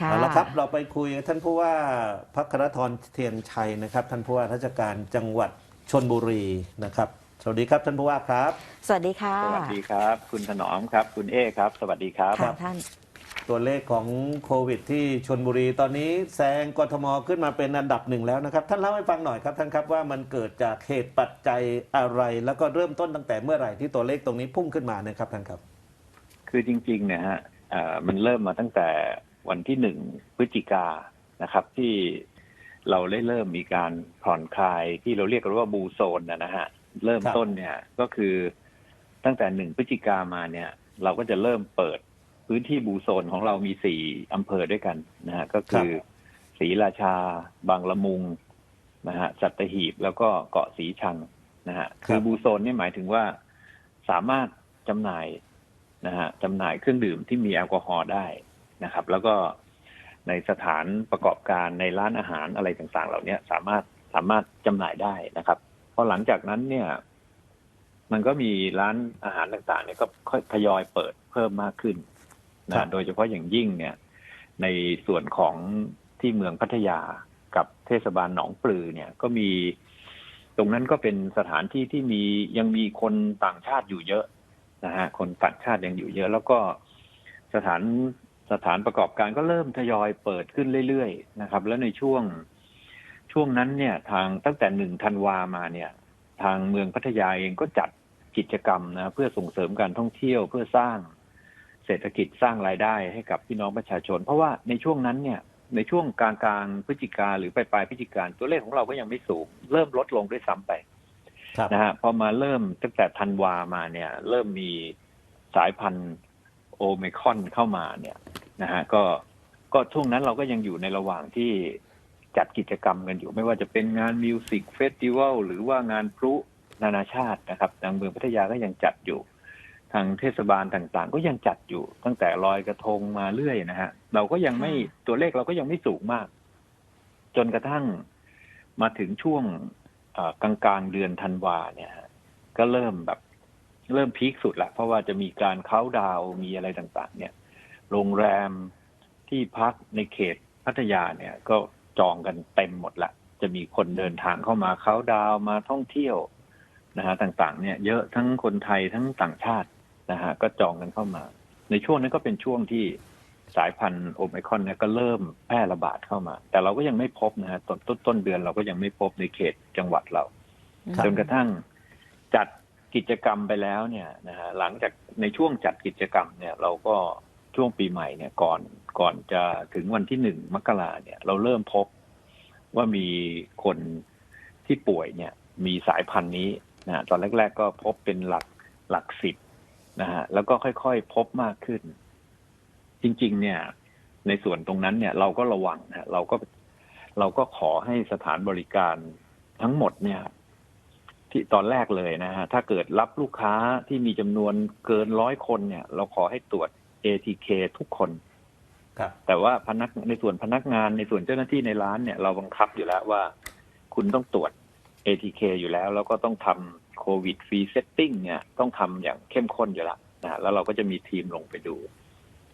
ค่ะเอาละครับเราไปคุยกับท่านผู้ว่าพักครทรเทียนชัยนะครับ ท่านผู้ว่าราชการจังหวัดชนบุรีนะครับ สวัสดีครับท่านผู้ว่าครับ สวัสดีค่ะสวัสดีครับ คุณถนอมครับ คุณเอครับ สวัสดีครับค่ะท่าน ตัวเลขของโควิด ที่ชนบุรีตอนนี้แซงกทมขึ้นมาเป็นอันดับหนึ่งแล้วนะครับ ท่านเล่าให้ฟังหน่อยครับท่านครับว่ามันเกิดจากเหตุปัจจัยอะไร แล้วก็เริ่มต้นตั้งแต่เมื่อไหร่ที่ตัวเลขตรงนี้พุ่งขึ้นมานะครับท่านครับ คือจริงๆเนี่ยฮะเอ่อมันเริ่มมาตั้งแต่ วันที่หนึ่งพฤศจิกานะครับ ที่เราได้เริ่มมีการผ่อนคลายที่เราเรียกกันว่าบูโซนนะนะฮะเริ่มครับต้นเนี่ยก็คือตั้งแต่หนึ่งพฤศจิกามาเนี่ย เราก็จะเริ่มเปิดพื้นที่บูโซนของเรามีสี่อำเภอด้วยกันนะฮะก็คือศรีราชา บางละมุงนะฮะสัตหีบแล้วก็เกาะสีชังนะฮะคือบูโซนเนี่ยหมายถึงว่าสามารถจำหน่ายนะฮะจำหน่ายเครื่องดื่มที่มีแอลกอฮอล์ได้ นะครับ แล้วก็ในสถานประกอบการในร้านอาหารอะไรต่างๆ เหล่านี้สามารถสามารถจำหน่ายได้นะครับพอหลังจากนั้นเนี่ย มันก็มีร้านอาหารต่างๆ เนี่ยก็ค่อยทยอยเปิดเพิ่มมากขึ้นครันะบโดยเฉพาะอย่างยิ่งเนี่ย ในส่วนของที่เมืองพัทยากับเทศบาลหนองปลือเนี่ยก็มี ตรงนั้นก็เป็นสถานที่ที่มียังมีคนต่างชาติอยู่เยอะนะฮะคนต่างชาติยังอยู่เยอะ แล้วก็สถาน สถานประกอบการก็เริ่มทยอยเปิดขึ้นเรื่อยๆนะครับ แล้วในช่วงช่วงนั้นเนี่ย ทางตั้งแต่หนึ่งธันวามาเนี่ย ทางเมืองพัทยาเองก็จัดกิจกรรมนะเพื่อส่งเสริมการท่องเที่ยวเพื่อสร้างเศรษฐกิจสร้างรายได้ให้กับพี่น้องประชาชน เพราะว่าในช่วงนั้นเนี่ย ในช่วงกลางกลางๆพฤศจิกาหรือปลายปลายๆพฤศจิกาตัวเลขของเราก็ยังไม่สูง เริ่มลดลงด้วยซ้ำไปครับนะฮะพอมาเริ่มตั้งแต่ธันวามาเนี่ย เริ่มมีสายพันธุ์ โอไมครอนเข้ามาเนี่ยนะฮะก็ก็ช่วงนั้นเราก็ยังอยู่ในระหว่างที่จัดกิจกรรมกันอยู่ ไม่ว่าจะเป็นงานมิวสิกเฟสติวัลหรือว่างานพลุนานาชาตินะครับทางเมืองพัทยาก็ยังจัดอยู่ ทางเทศบาลต่างๆ ก็ยังจัดอยู่ ตั้งแต่ลอยกระทงมาเรื่อยนะฮะเราก็ยังไม่ค่ะตัวเลขเราก็ยังไม่สูงมาก จนกระทั่งมาถึงช่วงเอ่อกลางกลางๆเดือนธันวาเนี่ยฮะก็เริ่มแบบ เริ่มพีคสุดละเพราะว่าจะมีการเค้าน์ดาวน์มีอะไรต่างๆ เนี่ย โรงแรมที่พักในเขตพัทยาเนี่ย ก็จองกันเต็มหมดละจะมีคนเดินทางเข้ามาเค้าน์ดาวน์มาท่องเที่ยวนะฮะต่างๆ เนี่ยเยอะทั้งคนไทยทั้งต่างชาตินะฮะก็จองกันเข้ามา ในช่วงนั้นก็เป็นช่วงที่สายพันธุ์โอไมครอนเนี่ยก็เริ่มแพร่ระบาดเข้ามา แต่เราก็ยังไม่พบนะฮะต้นต้นต้นเดือนเราก็ยังไม่พบในเขตจังหวัดเราครับจนกระทั่งจัด กิจกรรมไปแล้วเนี่ยนะฮะหลังจากในช่วงจัดกิจกรรมเนี่ยเราก็ช่วงปีใหม่เนี่ยก่อนก่อนจะถึงวันที่หนึ่งมกราเนี่ย เราเริ่มพบว่ามีคนที่ป่วยเนี่ย มีสายพันธุ์นี้นะตอนแรก ๆ ก็พบเป็นหลักหลักสิบนะฮะแล้วก็ค่อยๆพบมากขึ้น จริง ๆ เนี่ย ในส่วนตรงนั้นเนี่ย เราก็ระวังนะเราก็เราก็ขอให้สถานบริการทั้งหมดเนี่ย ที่ตอนแรกเลยนะฮะถ้าเกิดรับลูกค้าที่มีจำนวนเกินร้อยคนเนี่ย เราขอให้ตรวจ ATK ทุกคน ครับ แต่ว่าพนักในส่วนพนักงานในส่วนเจ้าหน้าที่ในร้านเนี่ยเราบังคับอยู่แล้วว่า คุณต้องตรวจ ATK อยู่แล้ว แล้วก็ต้องทำโควิดฟรีเซตติ้งเนี่ยต้องทำอย่างเข้มข้นอยู่แล้วนะฮะแล้วเราก็จะมีทีมลงไปดู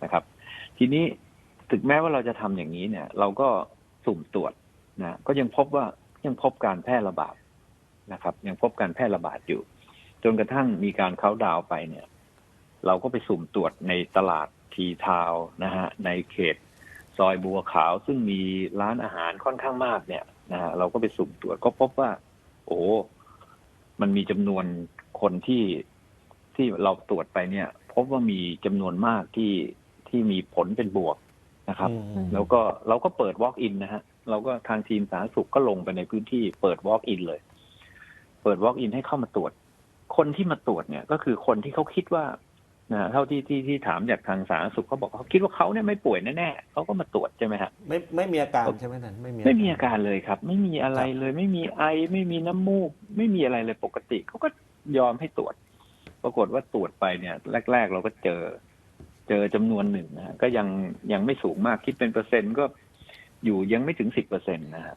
นะครับ ทีนี้ถึงแม้ว่าเราจะทำอย่างนี้เนี่ย เราก็สุ่มตรวจนะก็ยังพบว่ายังพบการแพร่ระบาด นะครับ ยังพบการแพร่ระบาดอยู่ จนกระทั่งมีการเขาน์ดาวน์ไปเนี่ย เราก็ไปสุ่มตรวจในตลาดทีทาวน์นะฮะในเขตซอยบัวขาวซึ่งมีร้านอาหารค่อนข้างมากเนี่ยนะฮะเราก็ไปสุ่มตรวจก็พบว่า โอ้มันมีจำนวนคนที่ที่เราตรวจไปเนี่ย พบว่ามีจำนวนมากที่ที่มีผลเป็นบวกนะครับอืมแล้วก็เราก็เปิด walk in นะฮะเราก็ทางทีมสาธารณสุขก็ลงไปในพื้นที่เปิด walk in เลย เปิด walk in ให้เข้ามาตรวจ คนที่มาตรวจเนี่ย ก็คือคนที่เขาคิดว่านะเท่าที่ที่ที่ถามจากทางสาธารณสุขเขาบอกเขาคิดว่าเขาเนี่ยไม่ป่วยแน่ๆเขาก็มาตรวจใช่ไหมฮะไม่ไม่มีอาการใช่ไหมท่านไม่มีไม่มีอาการเลยครับ ไม่มีอะไรเลย ไม่มีไอไม่มีน้ำมูก ไม่มีอะไรเลยปกติเขาก็ยอมให้ตรวจ ปรากฏว่าตรวจไปเนี่ย แรก ๆ เราก็เจอ เจอจำนวนหนึ่งนะฮะก็ยังยังไม่สูงมากคิดเป็นเปอร์เซ็นต์ก็อยู่ยังไม่ถึงสิบเปอร์เซ็นต์นะฮะ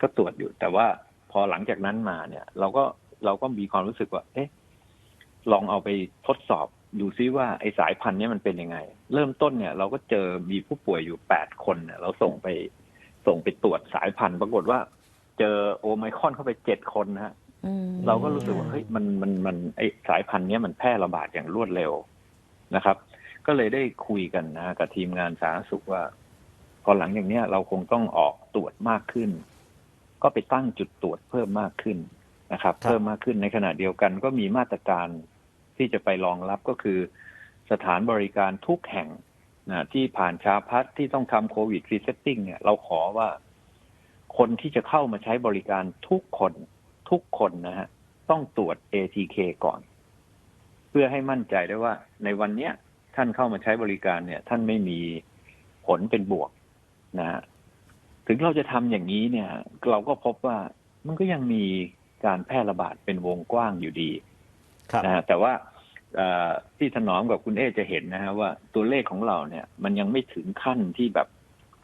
ก็ตรวจอยู่แต่ว่า พอหลังจากนั้นมาเนี่ย เราก็เราก็มีความรู้สึกว่า เอ๊ะ ลองเอาไปทดสอบดูซิว่าไอสายพันธุ์เนี้ยมันเป็นยังไง เริ่มต้นเนี่ย เราก็เจอมีผู้ป่วยอยู่แปดคนเนี่ย เราส่งไปส่งไปตรวจสายพันธุ์ปรากฏว่า เจอโอไมครอนเข้าไปเจ็ดคนนะฮะอืมเราก็รู้สึกว่าเฮ้ยมันมันมันไอสายพันธุ์เนี้ยมันแพร่ระบาดอย่างรวดเร็วนะครับ ก็เลยได้คุยกันนะกับทีมงานสาธารณสุขว่า พอหลังอย่างเนี้ยเราคงต้องออกตรวจมากขึ้น ก็ไปตั้งจุดตรวจเพิ่มมากขึ้นนะครับครับ เพิ่มมากขึ้นในขณะเดียวกัน ก็มีมาตรการที่จะไปรองรับก็คือ สถานบริการทุกแห่งนะที่ผ่านชาพัฒที่ต้องทำโควิดรีเซตติ้งเนี่ยเราขอว่าคนที่จะเข้ามาใช้บริการทุกคนทุกคนนะฮะต้องตรวจ ATK ก่อน เพื่อให้มั่นใจได้ว่า ในวันเนี้ยท่านเข้ามาใช้บริการเนี่ย ท่านไม่มีผลเป็นบวกนะฮะ ถึงเราจะทำอย่างนี้เนี่ย เราก็พบว่ามันก็ยังมีการแพร่ระบาดเป็นวงกว้างอยู่ดีครับนะฮะแต่ว่าเอ่อที่ถนอมกับคุณเอจะเห็นนะฮะว่าตัวเลขของเราเนี่ย มันยังไม่ถึงขั้นที่แบบ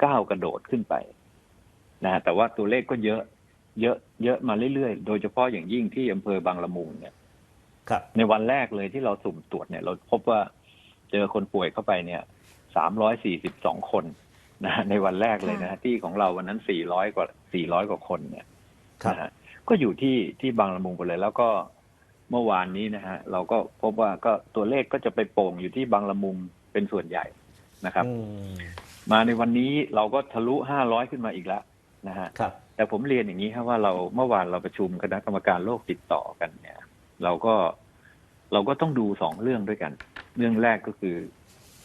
ก้าวกระโดดขึ้นไปนะฮะแต่ว่าตัวเลขก็เยอะ เยอะเยอะมาเรื่อยๆ โดยเฉพาะอย่างยิ่งที่อำเภอบางละมุงเนี่ยครับในวันแรกเลยที่เราสุ่มตรวจเนี่ย เราพบว่าเจอคนป่วยเข้าไปเนี่ยสามร้อยสี่สิบสองคน นะฮะในวันแรกเลยนะฮะที่ของเราวันนั้นสี่ร้อยกว่าสี่ร้อยกว่าคนเนี่ยครับนะฮะก็อยู่ที่ที่บางละมุงไปเลย แล้วก็เมื่อวานนี้นะฮะเราก็พบว่าก็ตัวเลขก็จะไปโป่งอยู่ที่บางละมุงเป็นส่วนใหญ่นะครับอืมมาในวันนี้เราก็ทะลุห้าร้อยขึ้นมาอีกแล้วนะฮะครับแต่ผมเรียนอย่างนี้ครับว่าเราเมื่อวานเราประชุมคณะกรรมการโรคติดต่อกันเนี่ย เราก็เราก็ต้องดูสองเรื่องด้วยกัน เรื่องแรกก็คือ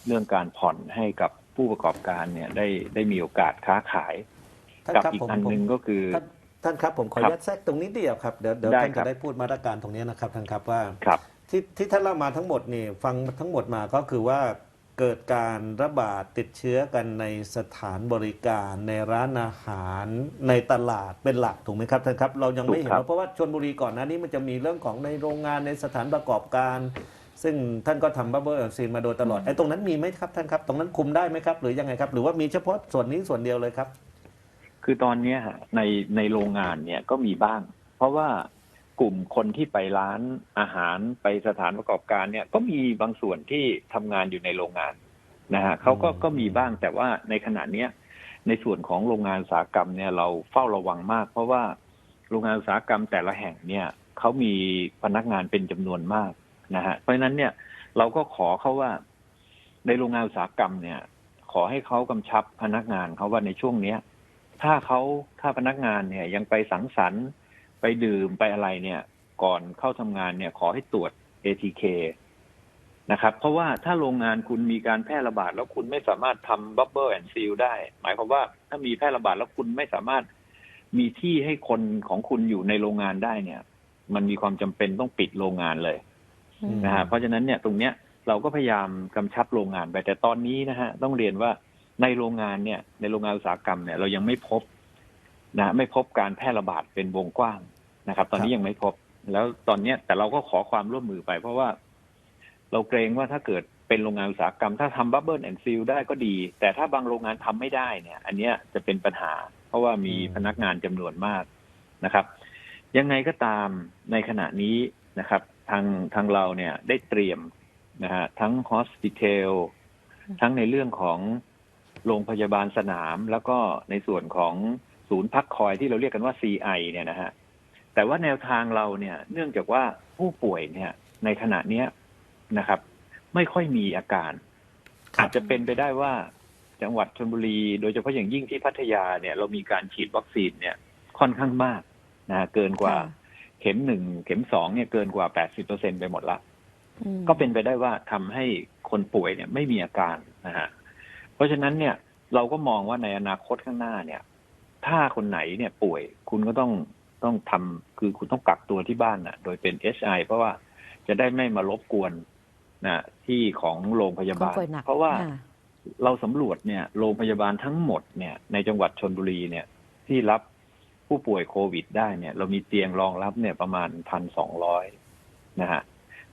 เรื่องการผ่อนให้กับ ผู้ประกอบการเนี่ยได้ได้มีโอกาสค้าขาย ท่านกับครับอีกผมอันผมหนึ่งก็คือ ท่านท่านครับผมขออครันุบญาตแทรกตรงนี้เดียวครับเดี๋ยวเดี๋ยวได้ท่านครัจะบ ได้พูดมาตรการตรงนี้นะครับท่านครับว่า ครับ ที่ที่ท่านเล่ามาทั้งหมดนี่ฟังทั้งหมดมาก็คือว่าเกิดการระบาดติดเชื้อกันในสถานบริการในร้านอาหารในตลาดเป็นหลักถูกไหมครับท่านครับ เรายังไม่เห็นถูกครับ ว่าเพราะว่าชนบุรีก่อนหน้านี้มันจะมีเรื่องของในโรงงานในสถานประกอบการ ซึ่งท่านก็ทำบับเบิลแอนซีนมาโดยตลอดไอ้ตรงนั้นมีไหมครับท่านครับ ตรงนั้นคุมได้ไหมครับ หรือยังไงครับ หรือว่ามีเฉพาะส่วนนี้ส่วนเดียวเลยครับ คือตอนเนี้ยฮะในในโรงงานเนี่ยก็มีบ้าง เพราะว่ากลุ่มคนที่ไปร้านอาหารไปสถานประกอบการเนี่ย ก็มีบางส่วนที่ทำงานอยู่ในโรงงานนะฮะเขาก็อืมก็มีบ้างแต่ว่าในขณะเนี้ยในส่วนของโรงงานอุตสาหกรรมเนี่ยเราเฝ้าระวังมาก เพราะว่าโรงงานอุตสาหกรรมแต่ละแห่งเนี่ยเขามีพนักงานเป็นจำนวนมาก นะฮะเพราะฉะนั้นเนี่ยเราก็ขอเขาว่าในโรงงานอุตสาหกรรมเนี่ย ขอให้เขากำชับพนักงานเขาว่าในช่วงเนี้ย ถ้าเขาถ้าพนักงานเนี่ย ยังไปสังสรรค์ไปดื่มไปอะไรเนี่ย ก่อนเข้าทำงานเนี่ย ขอให้ตรวจ ATK นะครับ เพราะว่าถ้าโรงงานคุณมีการแพร่ระบาด แล้วคุณไม่สามารถทำบับเบิลแอนด์ซีลได้ หมายความว่าถ้ามีแพร่ระบาดแล้วคุณไม่สามารถมีที่ให้คนของคุณอยู่ในโรงงานได้เนี่ย มันมีความจำเป็นต้องปิดโรงงานเลย นะฮะเพราะฉะนั้นเนี่ยตรงเนี้ยเราก็พยายามกำชับโรงงานไปแต่ตอนนี้นะฮะต้องเรียนว่าในโรงงานเนี่ย ในโรงงานอุตสาหกรรมเนี่ยเรายังไม่พบนะไม่พบการแพร่ระบาดเป็นวงกว้างนะครับ ตอนนี้ยังไม่พบ แล้วตอนเนี้ยแต่เราก็ขอความร่วมมือไป เพราะว่า เราเกรงว่าถ้าเกิดเป็นโรงงานอุตสาหกรรม ถ้าทำบับเบิลแอนด์ซีลได้ก็ดี แต่ถ้าบางโรงงานทำไม่ได้เนี่ย อันเนี้ยจะเป็นปัญหา เพราะว่ามีอืมพนักงานจำนวนมากนะครับ ยังไงก็ตามในขณะนี้นะครับ ทางทางเราเนี่ยได้เตรียมนะฮะทั้งฮอสพิทอลทั้งในเรื่องของโรงพยาบาลสนาม แล้วก็ในส่วนของศูนย์พักคอยที่เราเรียกกันว่า CI เนี่ยนะฮะแต่ว่าแนวทางเราเนี่ย เนื่องจากว่าผู้ป่วยเนี่ย ในขณะเนี้ยนะครับ ไม่ค่อยมีอาการครับอาจจะเป็นไปได้ว่าจังหวัดชลบุรี โดยเฉพาะอย่างยิ่งที่พัทยาเนี่ย เรามีการฉีดวัคซีนเนี่ยค่อนข้างมากนะฮะเกินกว่าค่ะ เข็มหนึ่งเข็มสองเนี่ยเกินกว่า80เปอร์เซ็นไปหมดละอืมก็เป็นไปได้ว่าทำให้คนป่วยเนี่ยไม่มีอาการนะฮะเพราะฉะนั้นเนี่ยเราก็มองว่าในอนาคตข้างหน้าเนี่ย ถ้าคนไหนเนี่ยป่วยคุณก็ต้องต้องทำคือคุณต้องกักตัวที่บ้านนะโดยเป็น HI เพราะว่าจะได้ไม่มารบกวนนะที่ของโรงพยาคนบาลป่วยหนักเพราะว่าอ่เราสำรวจเนี่ยโรงพยาบาลทั้งหมดเนี่ยในจังหวัดชนบุรีเนี่ยที่รับ ผู้ป่วยโควิดได้เนี่ย เรามีเตียงรองรับเนี่ยประมาณพันสองร้อยนะฮะ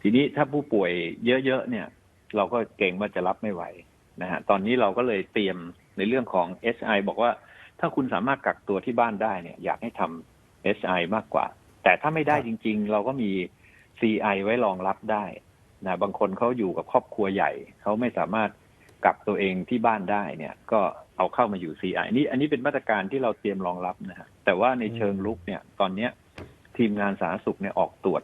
ทีนี้ถ้าผู้ป่วยเยอะๆเนี่ย เราก็เก่งว่าจะรับไม่ไหวนะฮะตอนนี้เราก็เลยเตรียมในเรื่องของ SI บอกว่าถ้าคุณสามารถกักตัวที่บ้านได้เนี่ย อยากให้ทำ SI มากกว่า แต่ถ้าไม่ได้จริง ๆ เราก็มี CI ไว้รองรับได้นะบางคนเขาอยู่กับครอบครัวใหญ่ เขาไม่สามารถกักตัวเองที่บ้านได้เนี่ย ก็ เอาเข้ามาอยู่ CI อันนี้ อันนี้เป็นมาตรการที่เราเตรียมรองรับนะฮะแต่ว่าในเชิงลุกเนี่ย ตอนเนี้ย ทีมงานสาธารณสุขเนี่ยออกตรวจ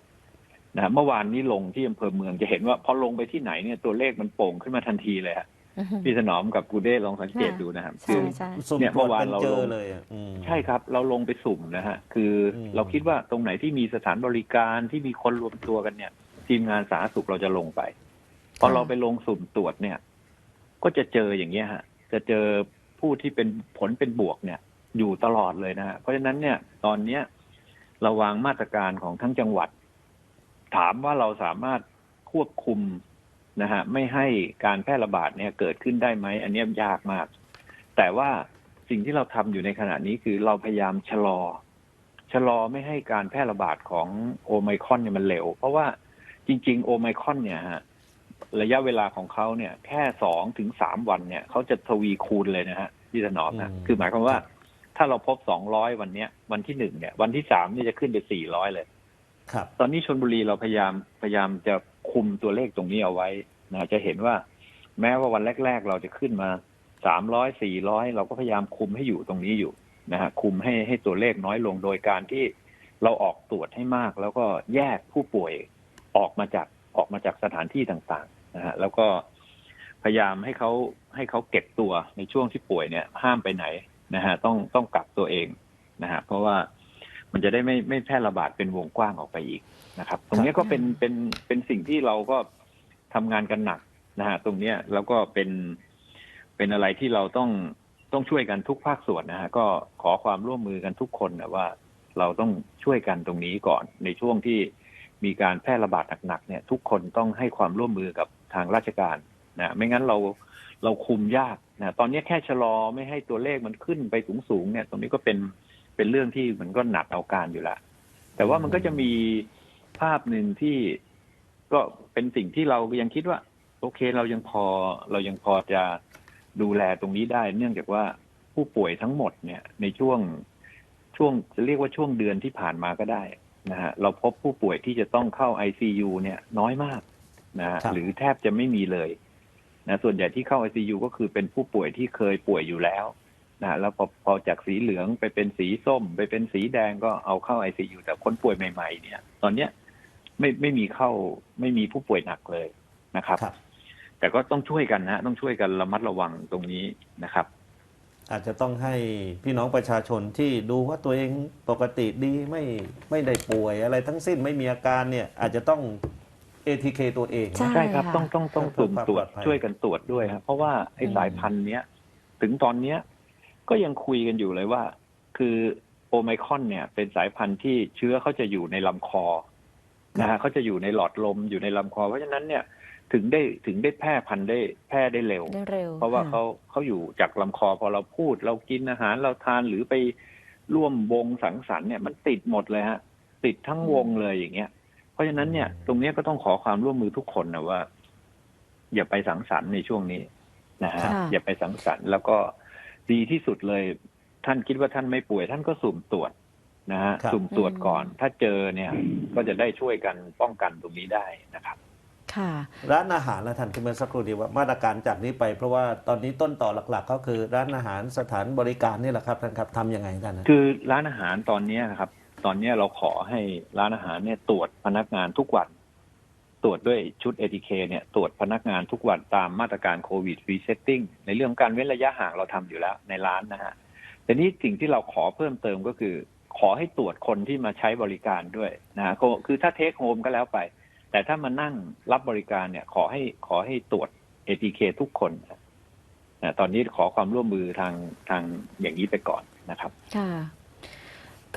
นะฮะเมื่อวานนี้ลงที่อำเภอเมืองจะเห็นว่าพอลงไปที่ไหนเนี่ยตัวเลขมันโป่งขึ้นมาทันทีเลยฮะอือฮึพี่ถนอมกับกูเด้ลองสังเกตดูนะครับใช่คือใช่สุ่มเนี่ยตรวจเมื่อวานเป็นเราเจอลงเลยอะอืมใช่ครับ เราลงไปสุ่มนะฮะคืออมเราคิดว่าตรงไหนที่มีสถานบริการที่มีคนรวมตัวกันเนี่ย ทีมงานสาธารณสุขเราจะลงไปพอเราไปลงสุ่มตรวจเนี่ย ก็จะเจออย่างเงี้ยฮะ จะเจอ ผู้ที่เป็นผลเป็นบวกเนี่ย อยู่ตลอดเลยนะฮะเพราะฉะนั้นเนี่ย ตอนเนี้ยเราวางมาตรการของทั้งจังหวัด ถามว่าเราสามารถควบคุมนะฮะไม่ให้การแพร่ระบาดเนี่ยเกิดขึ้นได้ไหมอันนี้ยากมาก แต่ว่าสิ่งที่เราทำอยู่ในขณะนี้คือเราพยายามชะลอ ชะลอไม่ให้การแพร่ระบาดของโอไมคอนเนี่ยมันเร็ว เพราะว่าจริง ๆ โอไมคอนเนี่ยฮะ ระยะเวลาของเขาเนี่ยแค่สองถึงสามวันเนี่ยเขาจะทวีคูณเลยนะฮะที่ถนอมนะอืมคือหมายความว่า ถ้าเราพบสองร้อยวันเนี้ยวันที่หนึ่งเนี่ย วันที่สามนี่จะขึ้นไปสี่ร้อยเลย ครับ ตอนนี้ชนบุรีเราพยายามพยายามจะคุมตัวเลขตรงนี้เอาไว้นะจะเห็นว่า แม้ว่าวันแรก ๆ เราจะขึ้นมาสามร้อยสี่ร้อยเราก็พยายามคุมให้อยู่ตรงนี้อยู่นะฮะคุมให้ให้ตัวเลขน้อยลงโดยการที่เราออกตรวจให้มาก แล้วก็แยกผู้ป่วยออกมาจาก ออกมาจากสถานที่ต่างๆนะฮะแล้วก็พยายามให้เขาให้เขาเก็บตัวในช่วงที่ป่วยเนี่ยห้ามไปไหนนะฮะต้องต้องกักตัวเองนะฮะเพราะว่ามันจะได้ไม่ไม่แพร่ระบาดเป็นวงกว้างออกไปอีกนะครับ ตรงเนี้ยก็เป็นเป็นเป็นสิ่งที่เราก็ทำงานกันหนักนะฮะตรงเนี้ยแล้วก็เป็นเป็นอะไรที่เราต้องต้องช่วยกันทุกภาคส่วนนะฮะก็ขอความร่วมมือกันทุกคนนะว่า เราต้องช่วยกันตรงนี้ก่อนในช่วงที่ มีการแพร่ระบาดหนักๆเนี่ยทุกคนต้องให้ความร่วมมือกับทางราชการนะไม่งั้นเราเราคุมยากนะตอนนี้แค่ชะลอไม่ให้ตัวเลขมันขึ้นไปสูงๆเนี่ย ตรงนี้ก็เป็นเป็นเรื่องที่มันก็หนักเอาการอยู่ละแต่ว่ามันก็จะมีภาพหนึ่งที่ก็เป็นสิ่งที่เรายังคิดว่า โอเคเรายังพอเรายังพอจะดูแลตรงนี้ได้ เนื่องจากว่าผู้ป่วยทั้งหมดเนี่ยในช่วงช่วงจะเรียกว่าช่วงเดือนที่ผ่านมาก็ได้ นะฮะเราพบผู้ป่วยที่จะต้องเข้า ICU เนี่ยน้อยมากนะฮะครับหรือแทบจะไม่มีเลยนะส่วนใหญ่ที่เข้า ICU ก็คือเป็นผู้ป่วยที่เคยป่วยอยู่แล้วนะแล้วพอพอจากสีเหลืองไปเป็นสีส้ม ไปเป็นสีแดงก็เอาเข้า ICU แต่คนป่วยใหม่ ๆ เนี่ย ตอนเนี้ยไม่ไม่มีเข้าไม่มีผู้ป่วยหนักเลยนะครับครับแต่ก็ต้องช่วยกันนะต้องช่วยกันระมัดระวังตรงนี้นะครับ อาจจะต้องให้พี่น้องประชาชนที่ดูว่าตัวเองปกติดีไม่ไม่ได้ป่วยอะไรทั้งสิ้นไม่มีอาการเนี่ยอาจจะต้อง ATK ตัวเองนะ ใช่ใช่ครับค่ะต้องต้องต้องเพื่สุ่อมความตรวจปลอดภัย ช่วยกันตรวจด้วยครับเพราะว่าไอ้อืม สายพันธุ์เนี้ย ถึงตอนเนี้ย ก็ยังคุยกันอยู่เลยว่า คือโอไมครอนเนี่ย เป็นสายพันธุ์ที่เชื้อเขาจะอยู่ในลำคอนะฮะเขาจะอยู่ในหลอดลมอยู่ในลำคอ เพราะฉะนั้นเนี่ย ถึงได้ถึงได้แพร่พันธุ์ได้แพร่ได้เร็ว ได้เร็วเพราะว่าค่เขาเขาอยู่จากลำคอพอเราพูด เรากินอาหารเราทานหรือไปร่วมวงสังสรรค์เนี่ยมันติดหมดเลยฮะ ติดทั้งวงเลยอย่างเงี้ย เพราะฉะนั้นเนี่ย ตรงเนี้ยก็ต้องขอความร่วมมือทุกคนนะว่า อย่าไปสังสรรค์ในช่วงนี้นะฮะค่ะอย่าไปสังสรรค์แล้วก็ดีที่สุดเลย ท่านคิดว่าท่านไม่ป่วย ท่านก็สุ่มตรวจนะฮะครับสุ่มตรวจก่อน ถ้าเจอเนี่ย ก็จะได้ช่วยกันป้องกันตรงนี้ได้นะครับค่ะ ร้านอาหารละท่านที่เมื่อสักครู่ดีว่ามาตรการจากนี้ไป เพราะว่าตอนนี้ต้นต่อหลัก ๆ ก็คือร้านอาหารสถานบริการนี่แหละครับท่านครับทำยังไงท่านนะคือร้านอาหารตอนนี้นะครับ ตอนนี้เราขอให้ร้านอาหารเนี่ยตรวจพนักงานทุกวัน ตรวจด้วยชุด ATK เคเนี่ยตรวจพนักงานทุกวันตามมาตรการโควิดฟรีเซตติ้งในเรื่องการเว้นระยะห่างเราทำอยู่แล้วในร้านนะฮะแต่นี้สิ่งที่เราขอเพิ่มเติมก็คือ ขอให้ตรวจคนที่มาใช้บริการด้วยนะฮะก็คือถ้าเทคโฮมก็แล้วไป แต่ถ้ามานั่งรับบริการเนี่ย ขอให้ขอให้ตรวจ ATK ทุกคนนะตอนนี้ขอความร่วมมือทางทางอย่างนี้ไปก่อนนะครับค่ะ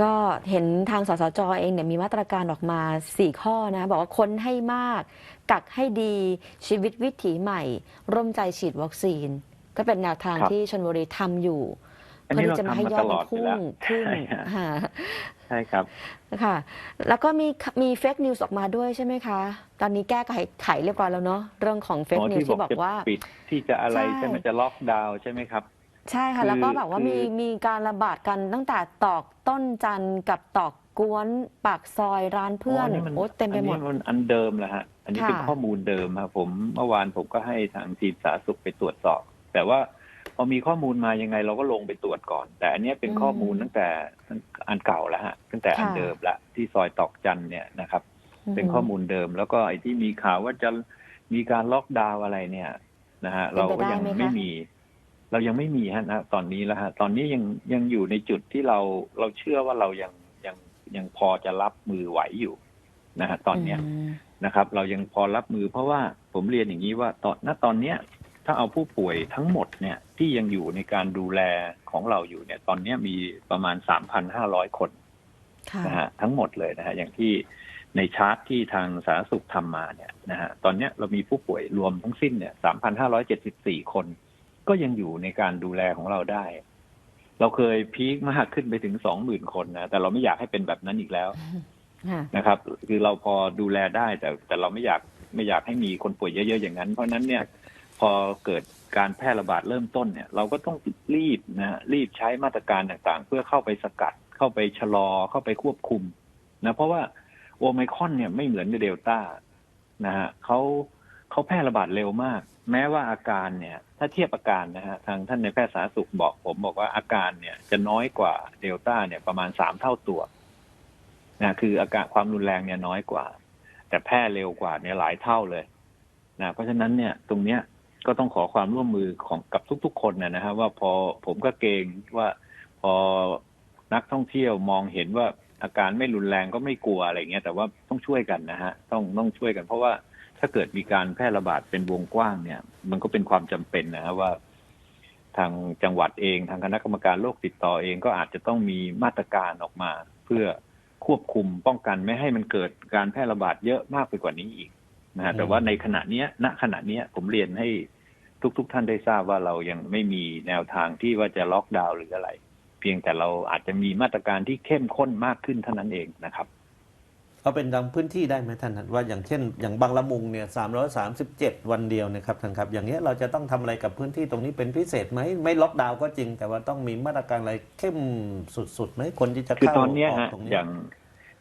ก็เห็นทางสสจเองเนี่ยมีมาตรการออกมา 4 ข้อนะ บอกว่าค้นให้มาก กักให้ดีชีวิตวิถีใหม่ ร่วมใจฉีดวัคซีน ก็เป็นแนวทางครับที่ชนบุรีทำอยู่ อันเพื่อนี้ที่เราจะไม่ให้ทำมายอตดลมัอนดอยู่พุ่แล้งวขึ้นใช่ฮะค่ะใช่ครับค่ะ แล้วก็มีมีเฟกนิวส์ออกมาด้วยใช่ไหมคะ ตอนนี้แก้ไขไขเรียบร้อยแล้วเนาะเรื่องของเฟกอ๋อนิวที่ส์ที่บอกจะว่าปิดที่จะอะไรใช่ใช่ไหมจะล็อกดาวน์ใช่ไหมครับ ใช่ค่ะคือแล้วก็แบบว่าคือมีมีการระบาดกันตั้งแต่ตอกต้นจันทร์กับตอกกวนปากซอยร้านเพื่อนมัโอ้เต็มไปหมดอันนี้มันอันเดิมแหละฮะอันนี้ค่ะเป็นข้อมูลเดิมครับผมเมื่อวานผมก็ให้ทางทีมสาธารณสุขไปตรวจสอบ แต่ว่า พอมีข้อมูลมายังไงเราก็ลงไปตรวจก่อน แต่อันเนี้ยเป็นข้อมูลตั้งแต่อันเก่าแล้วฮะตั้งแต่อันเดิมละที่ซอยตอกจันเนี่ยนะครับ เป็นข้อมูลเดิม แล้วก็ไอ้ที่มีข่าวว่าจะมีการล็อกดาวน์อะไรเนี่ยนะฮะเป็นเราไปก็ได้ยังไหมคะไม่มี เรายังไม่มีฮะนะตอนนี้แล้วฮะตอนนี้ยังยังอยู่ในจุดที่เราเราเชื่อว่าเรายังยังยังพอจะรับมือไหวอยู่นะฮะตอนเนี้ยมนะครับ เรายังพอรับมือเพราะว่าผมเรียนอย่างนี้ว่าตอนณตอนเนี้ย ถ้าเอาผู้ป่วยทั้งหมดเนี่ยที่ยังอยู่ในการดูแลของเราอยู่เนี่ย ตอนเนี้ยมีประมาณสามพันห้าร้อยคนค่ะนะฮะทั้งหมดเลยนะฮะอย่างที่ในชาร์ตที่ทางสาธารณสุขทำมาเนี่ยนะฮะตอนเนี้ยเรามีผู้ป่วยรวมทั้งสิ้นเนี่ยสามพันห้าร้อยเจ็ดสิบสี่คน ก็ยังอยู่ในการดูแลของเราได้ เราเคยพีคมากขึ้นไปถึงสองหมื่นคนนะแต่เราไม่อยากให้เป็นแบบนั้นอีกแล้วค่ะนะครับ คือเราพอดูแลได้แต่แต่เราไม่อยากไม่อยากให้มีคนป่วยเยอะ ๆ อย่างนั้น เพราะฉะนั้นเนี่ยพ อเกิดการแพร่ระบาดเริ่มต้นเนี่ย เราก็ต้องรีบนะรีบใช้มาตรการต่างๆ เพื่อเข้าไปสกัด เข้าไปชะลอเข้าไปควบคุมนะเพราะว่าโอไมคอนเนี่ยไม่เหมือนกับเดลต้านะฮะเขาเขาแพร่ระบาดเร็วมาก แม้ว่าอาการเนี่ย ถ้าเทียบอาการนะฮะทางท่านในแพทย์สาธารณสุขบอกผมบอกว่าอาการเนี่ยจะน้อยกว่าเดลต้าเนี่ยประมาณสามเท่าตัวนะคืออาการความรุนแรงเนี่ยน้อยกว่า แต่แพร่เร็วกว่าเนี่ยหลายเท่าเลยนะเพราะฉะนั้นเนี่ยตรงเนี้ย ก็ต้องขอความร่วมมือของกับทุก ๆ คนนะนะฮะว่าพอผมก็เกรงว่าพอนักท่องเที่ยวมองเห็นว่าอาการไม่รุนแรงก็ไม่กลัวอะไรเงี้ยแต่ว่าต้องช่วยกันนะฮะต้องต้องช่วยกัน เพราะว่าถ้าเกิดมีการแพร่ระบาดเป็นวงกว้างเนี่ย มันก็เป็นความจำเป็นนะฮะว่า ทางจังหวัดเองทางคณะกรรมการโรคติดต่อเองก็อาจจะต้องมีมาตรการออกมา เพื่อควบคุมป้องกันไม่ให้มันเกิดการแพร่ระบาดเยอะมากไปกว่านี้อีกนะฮะแต่ว่าในขณะเนี้ยณขณะเนี้ยผมเรียนให้ ทุกๆทท่านได้ทราบว่าเรายังไม่มีแนวทางที่ว่าจะล็อกดาวน์หรืออะไร เพียงแต่เราอาจจะมีมาตรการที่เข้มข้นมากขึ้นเท่านั้นเองนะครับเอาเป็นบางพื้นที่ได้ไหมท่านท่านว่าอย่างเช่น อย่างบางละมุงเนี่ยสามร้อยสามสิบเจ็ดวันเดียวนะครับท่านครับ อย่างเงี้ยเราจะต้องทำอะไรกับพื้นที่ตรงนี้เป็นพิเศษไหมไม่ล็อกดาวน์ก็จริง แต่ว่าต้องมีมาตรการอะไรเข้มสุดๆไหมคนที่จะคือเข้าตอนเนี้ยออกฮะตรงอนี้ย่าง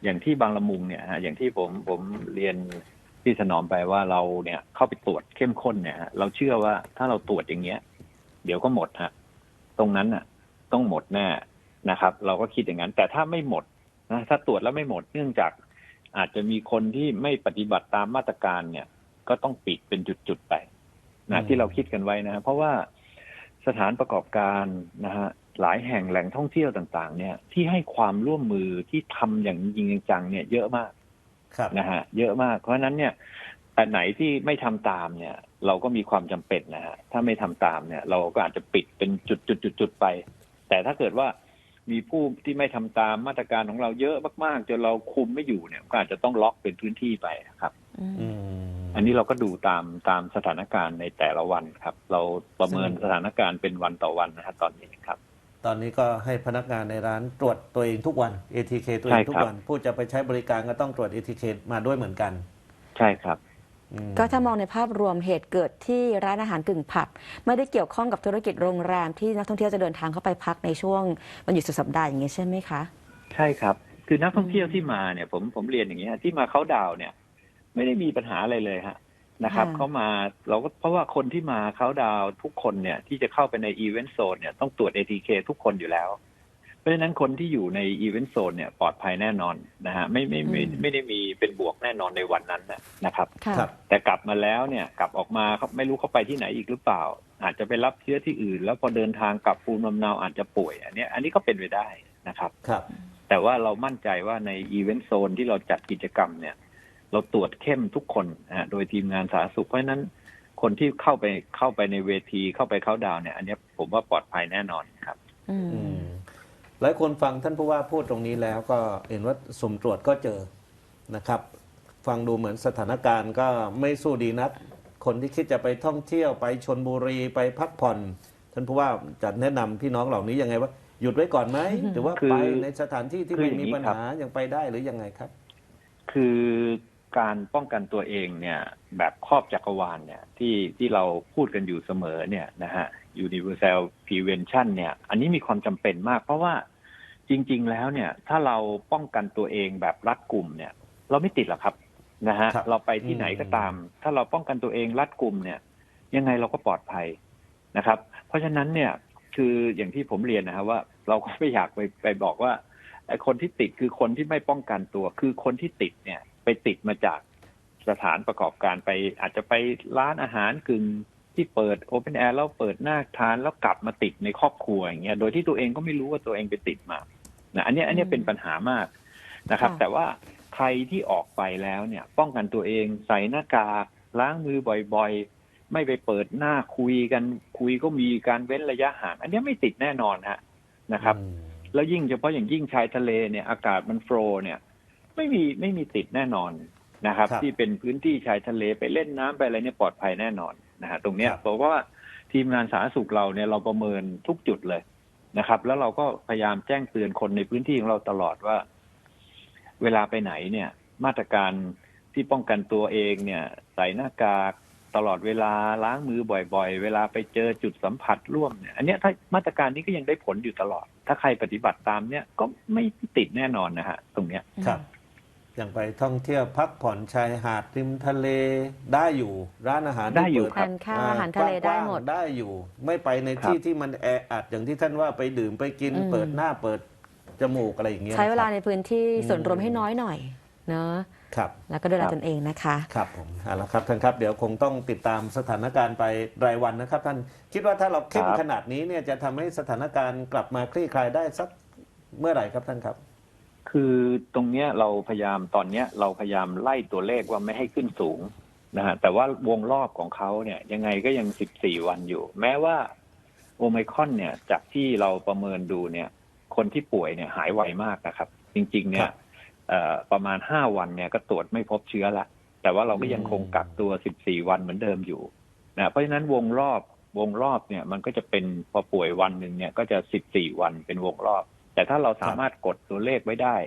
อย่างที่บางละมุงเนี่ยฮะอย่างที่ผมผมเรียน ที่สนอมไปว่าเราเนี่ยเข้าไปตรวจเข้มข้นเนี่ยฮะเราเชื่อว่าถ้าเราตรวจอย่างเงี้ย เดี๋ยวก็หมดฮะตรงนั้นน่ะ ต้องหมดแน่นะครับ เราก็คิดอย่างนั้น แต่ถ้าไม่หมดนะถ้าตรวจแล้วไม่หมดเนื่องจากอาจจะมีคนที่ไม่ปฏิบัติตามมาตรการเนี่ย ก็ต้องปิดเป็นจุดๆไปนะที่เราคิดกันไว้นะฮะเพราะว่าสถานประกอบการนะฮะหลายแห่งแหล่งท่องเที่ยวต่าง ๆ เนี่ย ที่ให้ความร่วมมือที่ทำอย่างจริงจังๆเนี่ย เยอะมากครับ นะฮะเยอะมากเพราะฉะนั้นเนี่ยแต่ไหนที่ไม่ทำตามเนี่ย เราก็มีความจำเป็นนะฮะถ้าไม่ทำตามเนี่ย เราก็อาจจะปิดเป็นจุดๆๆๆไป แต่ถ้าเกิดว่ามีผู้ที่ไม่ทำตามมาตรการของเราเยอะมากๆจนเราคุมไม่อยู่เนี่ย ก็อาจจะต้องล็อกเป็นพื้นที่ไปครับอืมอืมอันนี้เราก็ดูตามตามสถานการณ์ในแต่ละวันครับ เราประเมินซึ่งสถานการณ์เป็นวันต่อวันนะฮะตอนนี้ครับ ตอนนี้ก็ให้พนักงานในร้านตรวจตัวเองทุกวัน ATK ตัวเอใช่งทุกครับวัน ผู้จะไปใช้บริการก็ต้องตรวจ ATK มาด้วยเหมือนกัน ใช่ครับอืมก็ถ้ามองในภาพรวมเหตุเกิดที่ร้านอาหารกึ่งผับ ไม่ได้เกี่ยวข้องกับธุรกิจโรงแรมที่นักท่องเที่ยวจะเดินทางเข้าไปพักในช่วงวันหยุดสุดสัปดาห์อย่างนี้ใช่ไหมคะ ใช่ครับ คือนักท่องเที่ยวอืมที่มาเนี่ย ผมผมเรียนอย่างนี้ฮะที่มาเขาน์ดาวน์เนี่ย ไม่ได้มีปัญหาอะไรเลยฮะ นะครับค่ะเขามาเราก็เพราะว่าคนที่มาเขาน์ดาวน์ทุกคนเนี่ย ที่จะเข้าไปในอีเวนต์โซนเนี่ยต้องตรวจ ATK ทุกคนอยู่แล้ว เพราะฉะนั้นคนที่อยู่ในอีเวนต์โซนเนี่ยปลอดภัยแน่นอนนะฮะไม่ไม่ไม่อืมไม่ได้มีเป็นบวกแน่นอนในวันนั้นนะนะครับค่ะครับ แต่กลับมาแล้วเนี่ยกลับออกมาเขาไม่รู้เขาไปที่ไหนอีกหรือเปล่า อาจจะไปรับเชื้อที่อื่น แล้วพอเดินทางกลับภูมิลำเนาอาจจะป่วยอันเนี้ยอันนี้ก็เป็นไปได้นะครับครับ แต่ว่าเรามั่นใจว่าในอีเวนต์โซนที่เราจัดกิจกรรมเนี่ย เราตรวจเข้มทุกคนนะฮะโดยทีมงานสาธารณสุขเพราะฉะนั้นคนที่เข้าไปเข้าไปในเวทีเข้าไปเข้าดาวน์เนี่ย อันเนี้ยผมว่าปลอดภัยแน่นอนครับอืมอืมหลายคนฟังท่านผู้ว่าพูดตรงนี้แล้วก็เห็นว่าสุ่มตรวจก็เจอนะครับ ฟังดูเหมือนสถานการณ์ก็ไม่สู้ดีนัก คนที่คิดจะไปท่องเที่ยวไปชนบุรีไปพักผ่อน ท่านผู้ว่าจะแนะนำพี่น้องเหล่านี้ยังไงว่าหยุดไว้ก่อนไหมหรือว่าคือไปในสถานที่ที่คือไม่อย่างมีนี้ปัญครับหายังไปได้หรือยังไงครับ คือ การป้องกันตัวเองเนี่ย แบบครอบจักรวาลเนี่ย ที่ที่เราพูดกันอยู่เสมอเนี่ยนะฮะ universal prevention เนี่ย อันนี้มีความจำเป็นมาก เพราะว่าจริง ๆ แล้วเนี่ย ถ้าเราป้องกันตัวเองแบบรัดกลุ่มเนี่ย เราไม่ติดหรอกครับนะฮะครับเราไปที่ไหนก็ตาม ถ้าเราป้องกันตัวเองรัดกลุ่มเนี่ย ยังไงเราก็ปลอดภัยนะครับ เพราะฉะนั้นเนี่ยคืออย่างที่ผมเรียนนะครับว่าเราก็ไม่อยากไปไปบอกว่าไอ้คนที่ติดคือคนที่ไม่ป้องกันตัว คือคนที่ติดเนี่ย ไปติดมาจากสถานประกอบการไป อาจจะไปร้านอาหารกึ่งที่เปิดโอเพนแอร์แล้วเปิดหน้าทานแล้วกลับมาติดในครอบครัวอย่างเงี้ยโดยที่ตัวเองก็ไม่รู้ว่าตัวเองไปติดมานะอันเนี้ยอันเนี้ยเป็นปัญหามากนะครับค่ะแต่ว่าใครที่ออกไปแล้วเนี่ย ป้องกันตัวเองใส่หน้ากากล้างมือบ่อยๆ ไม่ไปเปิดหน้าคุยกันคุยก็มีการเว้นระยะห่าง อันเนี้ยไม่ติดแน่นอนฮะนะครับอืมแล้วยิ่งเฉพาะอย่างยิ่งชายทะเลเนี่ยอากาศมันโฟลว์เนี่ย ไม่มีไม่มีติดแน่นอนนะครับ ครับที่เป็นพื้นที่ชายทะเลไปเล่นน้ำไปอะไรเนี่ยปลอดภัยแน่นอนนะฮะตรงเนี้ยครับ เพราะว่าทีมงานสาธารณสุขเราเนี่ยเราประเมินทุกจุดเลยนะครับ แล้วเราก็พยายามแจ้งเตือนคนในพื้นที่ของเราตลอดว่า เวลาไปไหนเนี่ย มาตรการที่ป้องกันตัวเองเนี่ย ใส่หน้ากากตลอดเวลาล้างมือบ่อย ๆ เวลาไปเจอจุดสัมผัสร่วมเนี่ยอันเนี้ยถ้ามาตรการนี้ก็ยังได้ผลอยู่ตลอด ถ้าใครปฏิบัติตามเนี่ยก็ไม่ติดแน่นอนนะฮะตรงเนี้ย ครับ อย่างไปท่องเที่ยวพักผ่อนชายหาดริมทะเลได้อยู่ ร้านอาหารที่ได้อยู่เปิทานข้าวอาหารทะเลได้หมดกว้างๆได้อยู่ ไม่ไปในครับที่ที่มันแออัดอย่างที่ท่านว่าไปดื่มไปกินอืมเปิดหน้าเปิดจมูกอะไรอย่างเงี้ยใช้เวลาครับในพื้นที่ส่วนรวมอืมให้น้อยหน่อยเนอะครับแล้วก็ดูแลครับตนเองนะคะครับผมเอาละครับท่านครับเดี๋ยวคงต้องติดตามสถานการณ์ไปรายวันนะครับ ท่านคิดว่าถ้าเราเข้มครับขนาดนี้เนี่ยจะทำให้สถานการณ์กลับมาคลี่คลายได้สักเมื่อไหร่ครับท่านครับ คือตรงเนี้ยเราพยายามตอนเนี้ยเราพยายามไล่ตัวเลขว่าไม่ให้ขึ้นสูงนะฮะแต่ว่าวงรอบของเขาเนี่ย ยังไงก็ยัง 14 วันอยู่ แม้ว่าโอไมครอนเนี่ย จากที่เราประเมินดูเนี่ย คนที่ป่วยเนี่ยหายไวมากนะครับ จริง ๆ เนี่ครัยบเอ่อประมาณ 5 วันเนี่ยก็ตรวจไม่พบเชื้อละแต่ว่าเราก็ยังคงกักตัว 14 วันเหมือนเดิมอยู่นะเพราะฉะนั้นวงรอบวงรอบเนี่ย มันก็จะเป็นพอป่วยวันหนึ่งเนี่ยก็จะ 14 วันเป็นวงรอบ แต่ถ้าเราสามารถกดตัวเลขไว้ได้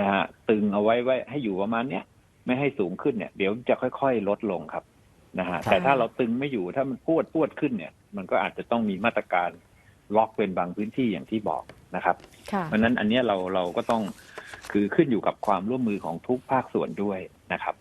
นะฮะตึงเอาไว้ไว้ให้อยู่ประมาณเนี้ยไม่ให้สูงขึ้นเนี่ย เดี๋ยวจะค่อย ๆ ลดลงครับนะฮะครับแต่ถ้าเราตึงไม่อยู่ถ้ามันพวดพวดขึ้นเนี่ย มันก็อาจจะต้องมีมาตรการล็อกเป็นบางพื้นที่อย่างที่บอกนะครับค่ะเพราะฉะนั้นอันเนี้ยเราเราก็ต้องคือขึ้นอยู่กับความร่วมมือของทุกภาคส่วนด้วยนะครับ